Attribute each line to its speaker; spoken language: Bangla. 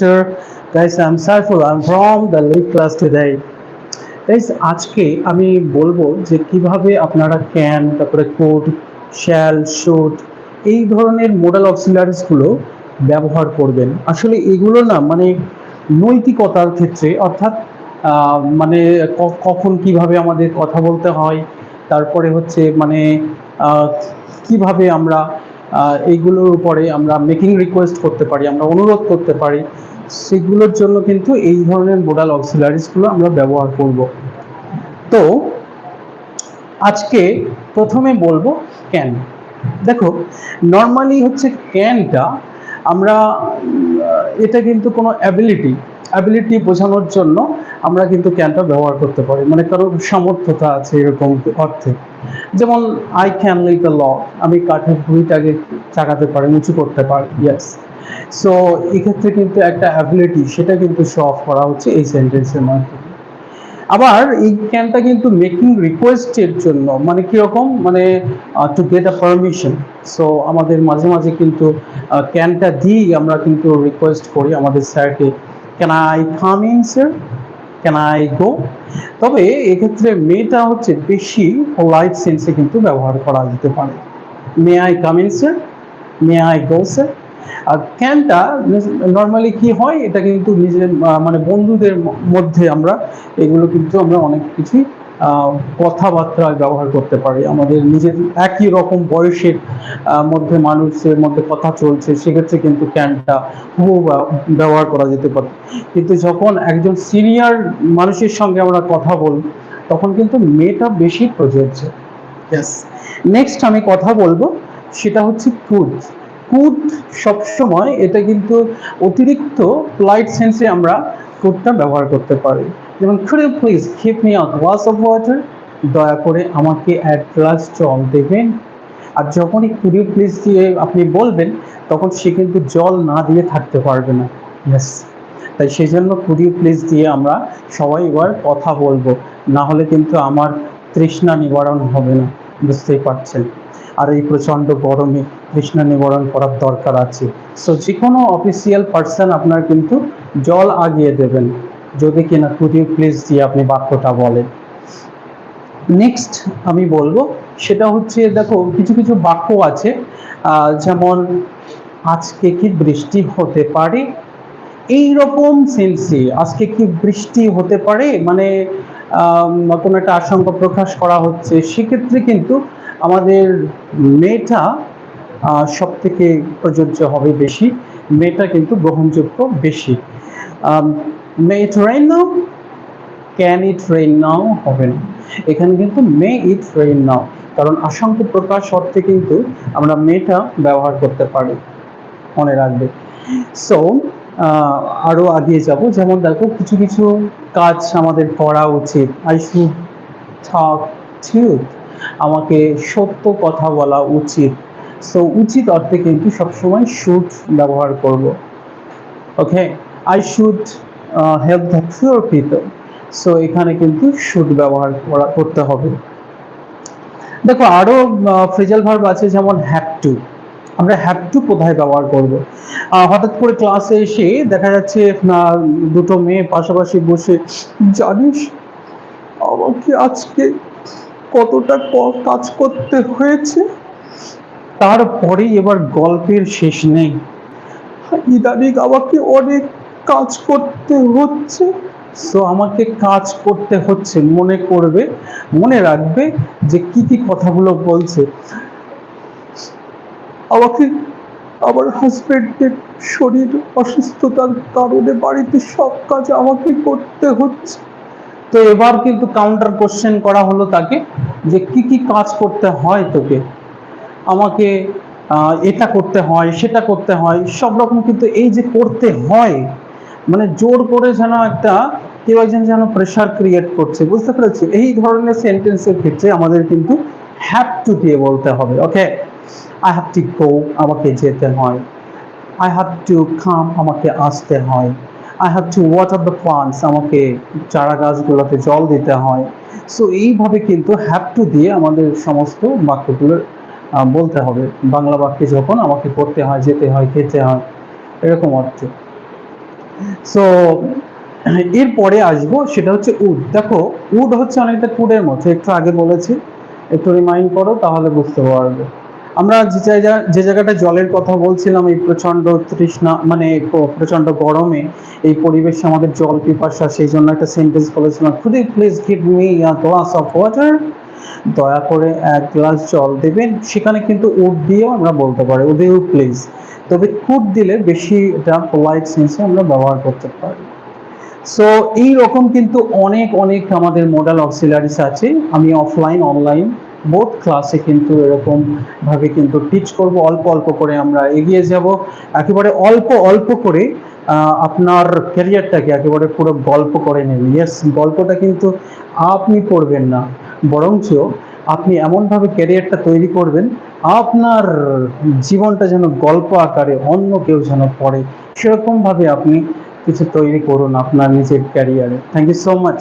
Speaker 1: Guys, I'm Saiful. I'm from the lead class today. Guys, আজকে আমি বলব যে কীভাবে আপনারা ক্যান তারপরে কোড শ্যাল শুট এই ধরনের মোডাল অক্সিলারিজগুলো ব্যবহার করবেন আসলে এগুলো না মানে নৈতিকতার ক্ষেত্রে অর্থাৎ মানে কখন কীভাবে আমাদের কথা বলতে হয় তারপরে হচ্ছে মানে কীভাবে আমরা এইগুলোর উপরে আমরা মেকিং রিকোয়েস্ট করতে পারি আমরা অনুরোধ করতে পারি সেগুলোর জন্য কিন্তু এই ধরনের মোডাল অক্সিলারিজগুলো আমরা ব্যবহার করব। তো আজকে প্রথমে বলব ক্যান দেখো নর্মালি হচ্ছে ক্যানটা আমরা এটা কিন্তু কোনো অ্যাবিলিটি অ্যাবিলিটি বোঝানোর জন্য আমরা কিন্তু ক্যানটা ব্যবহার করতে পারি। মানে কারোর সামর্থ্যতা আছে এরকম অর্থে। যেমন I can lit the law আমি কাঠের ভুঁড়িটাকে চাকাতে পারি উঁচু করতে পারি ইয়েস সো এক্ষেত্রে কিন্তু একটা অ্যাবিলিটি সেটা কিন্তু শো অফ করা হচ্ছে এই সেন্টেন্সের মাধ্যমে। আবার এই ক্যানটা কিন্তু মেকিং রিকোয়েস্টের জন্য মানে কীরকম? মানে to get a permission so আমাদের মাঝে মাঝে কিন্তু ক্যানটা দিয়েই আমরা কিন্তু রিকোয়েস্ট করি আমাদের স্যারকে can I come in sir can I go তবে এক্ষেত্রে মেয়েটা হচ্ছে বেশি লাইট সেন্সে কিন্তু ব্যবহার করা যেতে পারে। May I come in sir may I go sir আর ক্যানটা নর্মালি কি হয় এটা কিন্তু নিজের মানে বন্ধুদের মধ্যে আমরা এগুলো কিন্তু আমরা অনেক কিছুই আহ, কথাবার্তায় ব্যবহার করতে পারি। আমাদের নিজের একই রকম বয়সের মধ্যে মানুষের মধ্যে কথা চলছে সেক্ষেত্রে কিন্তু ক্যানটা হুবহু ব্যবহার করা যেতে পারে। কিন্তু যখন একজন সিনিয়র মানুষের সঙ্গে আমরা কথা বলি তখন কিন্তু মেয়েটা বেশি প্রযোজ্য। নেক্সট আমি কথা বলব সেটা হচ্ছে কুড কুড সবসময় এটা কিন্তু অতিরিক্ত প্লাইট সেন্সে আমরা কুডটা ব্যবহার করতে পারি। যেমন could please keep me a glass of water দয়া করে আমাকে এক গ্লাস জল দেবেন। আর যখনই কুড়ি প্লিজ দিয়ে আপনি বলবেন, তখন সে কিন্তু জল না দিয়ে থাকতে পারবে না। ইয়েস তাই সেই জন্য কুড়ি প্লিজ দিয়ে আমরা সবাই এবার কথা বলব। না হলে কিন্তু আমার তৃষ্ণা নিবারণ হবে না। বুঝতেই পারছেন। আর এই প্রচণ্ড গরমে তৃষ্ণা নিবারণ করার দরকার আছে। সো যে কোনো অফিসিয়াল পার্সন আপনার কিন্তু জল আগিয়ে দেবেন। যদি কিনা কুড়ি প্লিজ দিয়ে আপনি বাক্যটা বলেন? নেক্সট আমি বলব, সেটা হচ্ছে, দেখো, কিছু কিছু বাক্য আছে। যেমন, আজকে কি বৃষ্টি হতে পারে? এই রকম সেন্সে আজকে কি বৃষ্টি হতে পারে? মানে কোনো একটা আশঙ্কা প্রকাশ করা হচ্ছে। সেক্ষেত্রে কিন্তু আমাদের মেয়েটা সব থেকে প্রযোজ্য হবে বেশি। মেয়েটা কিন্তু গ্রহণযোগ্য বেশি। May it rain now can it rain now হবে না। এখানে কিন্তু মে ইট রেইন নাও কারণ আশঙ্কা প্রকাশ অর্থে কিন্তু আমরা মেয়েটা ব্যবহার করতে পারি। মনে রাখবে। সো আরও আগিয়ে যাব। যেমন দেখো, কিছু কিছু কাজ আমাদের করা উচিত। আই শুড টক ট্রুথ আমাকে সত্য কথা বলা উচিত। সো উচিত অর্থে কিন্তু সবসময় শুড ব্যবহার করব। Okay I should help the poor people so এখানে কিন্তু শুড ব্যবহার করা, করতে হবে। দেখো, আরও ফ্রেজাল ভার্ব আছে যেমন হ্যাভ টু আমরা হ্যাভ টু কোথায় ব্যবহার করব? হঠাৎ করে ক্লাসে এসে দেখা যাচ্ছে দুটো মেয়ে পাশাপাশি বসে, জানিস, আমাকে আজকে কতটা কাজ করতে হয়েছে? তারপরে এবার গল্পের শেষ নেই। ইদানিং আমাকে অনেক কাজ করতে হচ্ছে। সো আমাকে কাজ করতে হচ্ছে। মনে করবে, মনে রাখবে যে কি কি কথাগুলো বলছে। আমাকে আমার হাজবেন্ডের শরীর অসুস্থতার কারণে বাড়িতে সব কাজ আমাকে করতে হচ্ছে। তো এবার কিন্তু কাউন্টার কোশ্চেন করা হলো তাকে যে কি কি কাজ করতে হয় তোকে? আমাকে এটা করতে হয়, সেটা করতে হয়, সব রকম কিন্তু এই যে করতে হয় মানে জোর করে যেন একটা কেউ একজন যেন প্রেশার ক্রিয়েট করছে, বুঝতে পেরেছি এই ধরনের সেন্টেন্সের ক্ষেত্রে আমাদের কিন্তু হ্যাভ টু দিয়ে বলতে হবে okay I have to go আমাকে যেতে হয়। আই হ্যাভ টু কাম আমাকে আসতে হয়। I have to water the plants আমাকে চারা গাছগুলোতে জল দিতে হয়। সো এইভাবে কিন্তু হ্যাভ টু দিয়ে আমাদের সমস্ত বাক্যগুলো বলতে হবে। বাংলা বাক্যে যখন আমাকে করতে হয়, যেতে হয়, খেতে হয়, এরকম অর্থ। সো এরপরে আসব, সেটা হচ্ছে উড দেখো উড হচ্ছে অনেকটা কুডের মতো। একটু আগে বলেছি। একটু রিমাইন্ড করো, তাহলে বুঝতে পারবে। আমরা যে জায়গা যে জায়গাটা জলের কথা বলছিলাম, এই প্রচণ্ড তৃষ্ণা মানে প- প্রচণ্ড গরমে এই পরিবেশে আমাদের জল পিপাসা, সেই জন্য একটা সেন্টেন্স বলেছিলাম could please give me a glass of water দয়া করে এক গ্লাস জল দেবেন। সেখানে কিন্তু উড দিয়েও আমরা বলতে পারি উদয় প্লিজ তবে কুড দিলে বেশি এটা পোলাইট সেন্সে আমরা ব্যবহার করতে পারি। সো এই রকম কিন্তু অনেক অনেক আমাদের মোডাল অক্সিলারিস আছে। আমি অফলাইন অনলাইন বোথ ক্লাসে কিন্তু এরকম ভাবে কিন্তু টিচ করব। অল্প অল্প করে আমরা এগিয়ে যাব। একেবারে অল্প অল্প করে আপনার ক্যারিয়ারটাকে একেবারে পুরো গল্প করে নেবেন ইয়েস গল্পটা কিন্তু আপনি পড়বেন না, বরঞ্চ আপনি এমনভাবে ক্যারিয়ারটা তৈরি করবেন, আপনার জীবনটা যেন গল্প আকারে অন্য কেউ যেন পড়ে সেরকম ভাবে আপনি কিছু তৈরি করুন আপনার নিজের ক্যারিয়ারে থ্যাংক ইউ সো মাচ